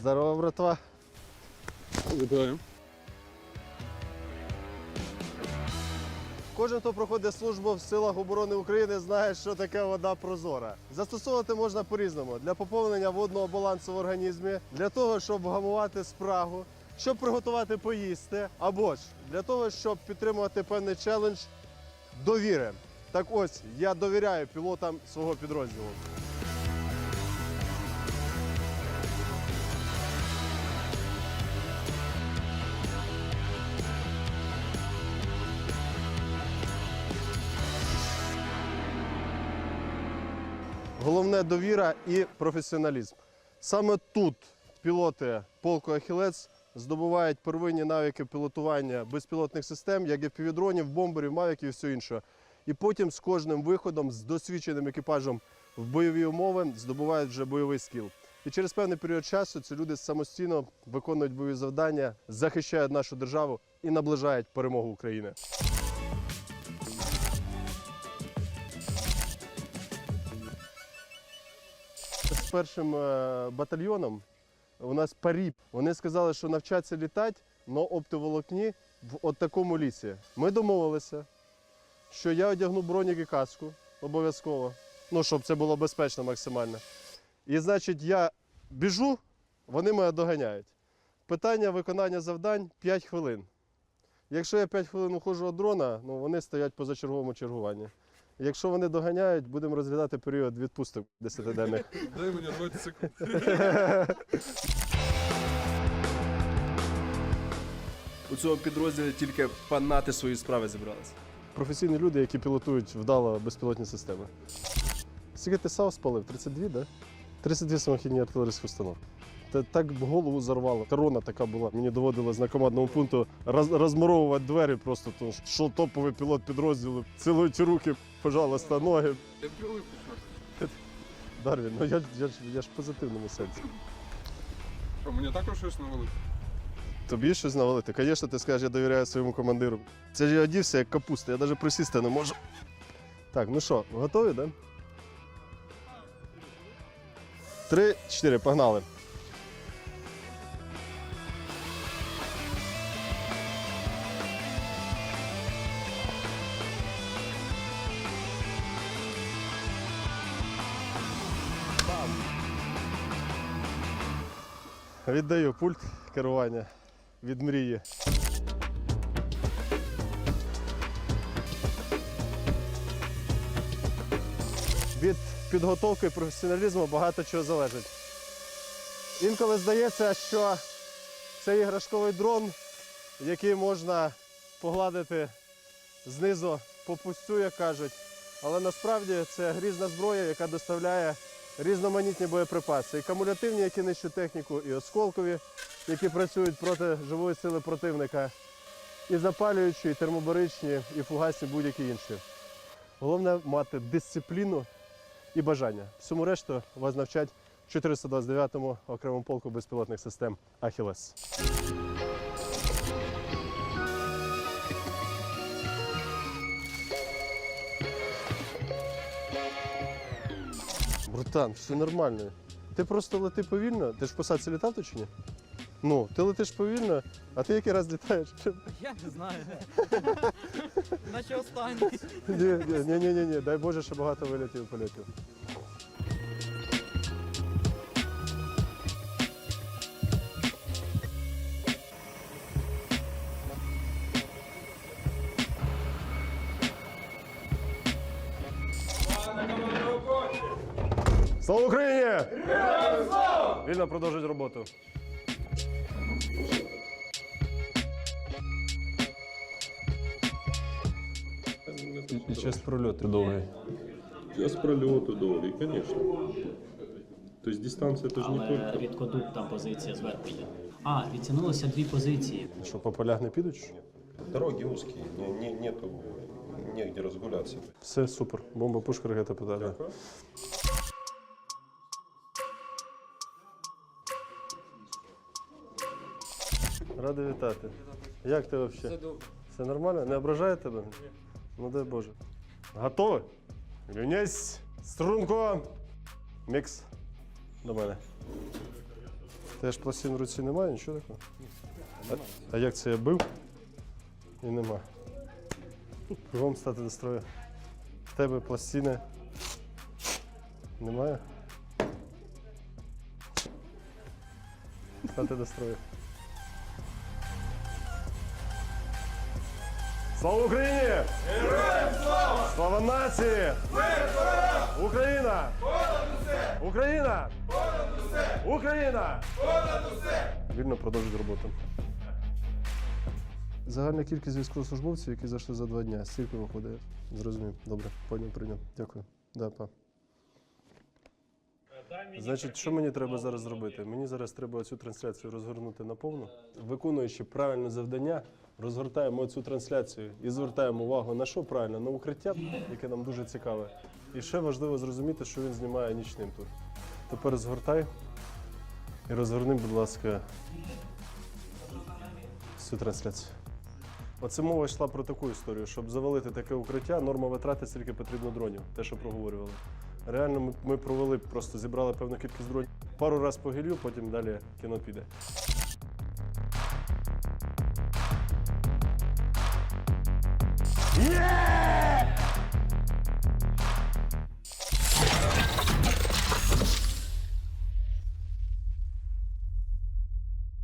Здорово, братва. Вітаю. Кожен, хто проходить службу в силах оборони України, знає, що таке вода прозора. Застосовувати можна по-різному для поповнення водного балансу в організмі, для того, щоб вгамувати спрагу, щоб приготувати поїсти, або ж для того, щоб підтримувати певний челендж довіри. Так ось я довіряю пілотам свого підрозділу. Головне довіра і професіоналізм. Саме тут пілоти полку Ахілець здобувають первинні навики пілотування безпілотних систем, як і півдронів, бомберів, мавіків і все інше. І потім з кожним виходом, з досвідченим екіпажем в бойові умови здобувають вже бойовий скіл. І через певний період часу ці люди самостійно виконують бойові завдання, захищають нашу державу і наближають перемогу України. Першим е, батальйоном у нас парі. Вони сказали, що навчаться літати на оптоволокні в такому лісі. Ми домовилися, що я одягну бронік і каску обов'язково, ну, щоб це було безпечно максимально. І значить, я біжу, вони мене доганяють. Питання виконання завдань 5 хвилин. Якщо я 5 хвилин уходжу від дрона, ну, вони стоять поза черговому чергуванні. Якщо вони доганяють, будемо розглядати період відпусток 10-денних. Дай мені 20 секунд. У цьому підрозділі тільки панати свої справи зібралися. Професійні люди, які пілотують вдало безпілотні системи. Скільки ти САУ спалив? 32. Да? 32 самохідні артилерійські установки. Та так голову зарвало. Корона така була. Мені доводилось на командному пункту роз, розмуровувати двері просто, тому що, топовий пілот підрозділу. Цілуйте руки, пожалуйста, ноги. Я. Дарвін, ну я, ж- я, я ж в позитивному сенсі. Що, мені також щось навели? Тобі щось навалити? Звісно, ти скажеш, я довіряю своєму командиру. Це ж я одівся як капуста, я навіть присісти не можу. Так, ну що, готові, так? Да? Три, чотири, погнали. Віддаю пульт керування від мрії. Від підготовки і професіоналізму багато чого залежить. Інколи здається, що це іграшковий дрон, який можна погладити знизу по пустю, як кажуть. Але насправді це грізна зброя, яка доставляє різноманітні боєприпаси. І кумулятивні, які нищать техніку, і осколкові, які працюють проти живої сили противника, і запалюючі, і термобаричні, і фугасні будь-які інші. Головне мати дисципліну і бажання. Всьому решту вас навчать в 429-му окремому полку безпілотних систем Ахілес. Братан, все нормально. Ти просто лети повільно. Ти ж в посадці літав то чи ні? Ну, ти летиш повільно, а ти який раз літаєш? Я не знаю. Наче останній. Ні, ні, ні, ні, ні. Дай Боже, що багато вилітів і польотів. Слава Україні! Вільно продовжують роботу. І час прольоту довгий. Час прольоту довгий, конечно. То есть дистанция это же не Але только... рідкодуб там позиція зверху йде. А, відтягнулося дві позиції. Що по полях не підуть? чи що? Дороги узкие, не, не- нету негде разгуляться. Все супер. Бомба, пушка, ракета питання. Радий вітати. Як ти взагалі? Все добре. Все нормально? Не ображає тебе? Ні. Ну дай Боже. Готові? Рівняйсь, струнко. Мікс. До мене. Теж пластин в руці немає, нічого такого. А, а як це я бив? І нема. Кругом стати до строю. В тебе пластини немає? Стати до строю. Слава Україні! Героям слава! Слава нації! Україна! Україна! Україна! Вільно продовжують роботу. Загальна кількість військовослужбовців, які зайшли за два дні. Скільки виходить? Зрозумів. Добре, поняв, прийняв. Дякую. Да, па. Значить, що мені треба зараз зробити? Мені зараз треба цю трансляцію розгорнути наповну. Виконуючи правильне завдання, розгортаємо цю трансляцію і звертаємо увагу на що правильно? На укриття, яке нам дуже цікаве. І ще важливо зрозуміти, що він знімає нічним тут. Тепер згортай і розгорни, будь ласка, цю трансляцію. Оце мова йшла про таку історію, щоб завалити таке укриття, норма витрати стільки потрібно дронів, те, що проговорювали. Реально, ми провели, просто зібрали певну кількість дронів. Пару раз по гіллю, потім далі кіно піде. Є!